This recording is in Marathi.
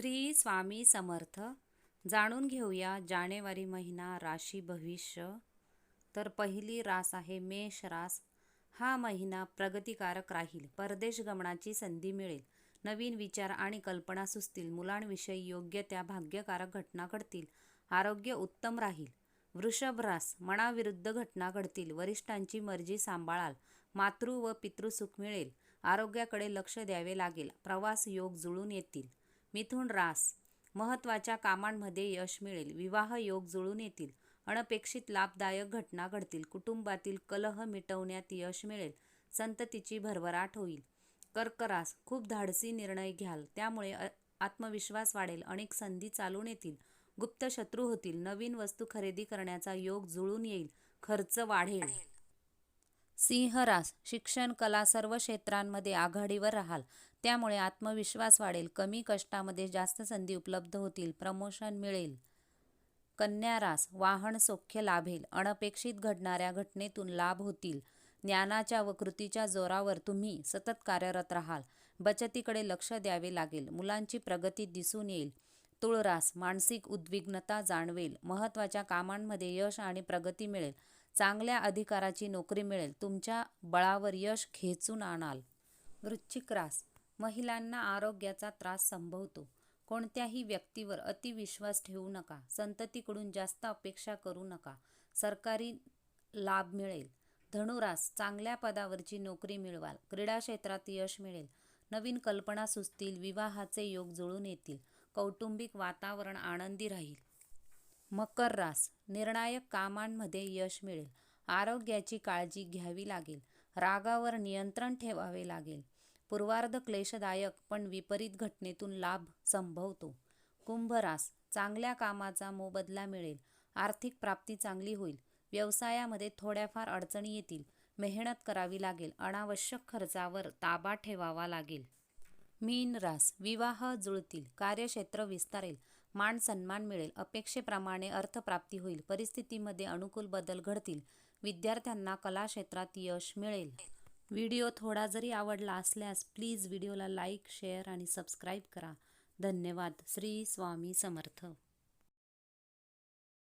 श्री स्वामी समर्थ. जाणून घेऊया जानेवारी महिना राशी भविष्य. तर पहिली रास आहे मेष रास. हा महिना प्रगतिकारक राहील. परदेश गमनाची संधी मिळेल. नवीन विचार आणि कल्पना सुचतील. मुलांविषयी योग्य त्या भाग्यकारक घटना घडतील. आरोग्य उत्तम राहील. वृषभ रास. मनाविरुद्ध घटना घडतील. वरिष्ठांची मर्जी सांभाळाल. मातृ व पितृसुख मिळेल. आरोग्याकडे लक्ष द्यावे लागेल. प्रवास योग जुळून येतील. मिथुन रास. महत्त्वाच्या कामांमध्ये यश मिळेल. विवाह योग जुळून येतील. अनपेक्षित लाभदायक घटना घडतील. कुटुंबातील कलह मिटवण्यात यश मिळेल. संततीची भरभराट होईल. कर्करास खूप धाडसी निर्णय घ्याल. त्यामुळे आत्मविश्वास वाढेल. अनेक संधी चालून येतील. गुप्त शत्रू होतील. नवीन वस्तू खरेदी करण्याचा योग जुळून येईल. खर्च वाढेल. सिंहरास शिक्षण कला सर्व क्षेत्रांमध्ये आघाडीवर राहाल. त्यामुळे आत्मविश्वास वाढेल कमी कष्टामध्ये जास्त संधी उपलब्ध होतील प्रमोशन मिळेल. कन्या रास वाहन सौख्य लाभेल अनपेक्षित घडणाऱ्या घटनेतून लाभ होतील. ज्ञानाच्या व कृतीच्या जोरावर तुम्ही सतत कार्यरत राहाल. बचतीकडे लक्ष द्यावे लागेल मुलांची प्रगती दिसून येईल. तुळरास मानसिक उद्विग्नता जाणवेल महत्त्वाच्या कामांमध्ये यश आणि प्रगती मिळेल. चांगल्या अधिकाराची नोकरी मिळेल. तुमच्या बळावर यश खेचून आणाल. वृश्चिक रास. महिलांना आरोग्याचा त्रास संभवतो. कोणत्याही व्यक्तीवर अतिविश्वास ठेवू नका. संततीकडून जास्त अपेक्षा करू नका. सरकारी लाभ मिळेल. धनुरास. चांगल्या पदावरची नोकरी मिळवाल. क्रीडा क्षेत्रात यश मिळेल. नवीन कल्पना सुचतील. विवाहाचे योग जुळून येतील. कौटुंबिक वातावरण आनंदी राहील. मकर रास. निर्णायक कामांमध्ये यश मिळेल. आरोग्याची काळजी घ्यावी लागेल. रागावर नियंत्रण ठेवावे लागेल. पूर्वार्ध क्लेशदायक पण विपरीत घटनेतून लाभ संभवतो. कुंभ रास. चांगल्या कामाचा मोबदला मिळेल. आर्थिक प्राप्ती चांगली होईल. व्यवसायामध्ये थोड्याफार अडचणी येतील. मेहनत करावी लागेल. अनावश्यक खर्चावर ताबा ठेवावा लागेल. मीन रास. विवाह जुळतील. कार्यक्षेत्र विस्तारेल. मान सन्मान मिळेल. अपेक्षेप्रमाणे अर्थप्राप्ती होईल. परिस्थितीमध्ये अनुकूल बदल घडतील. विद्यार्थ्यांना कला क्षेत्रात यश मिळेल. व्हिडिओ थोडा जरी आवडला असल्यास प्लीज व्हिडिओला लाईक शेअर आणि सबस्क्राईब करा. धन्यवाद. श्री स्वामी समर्थ.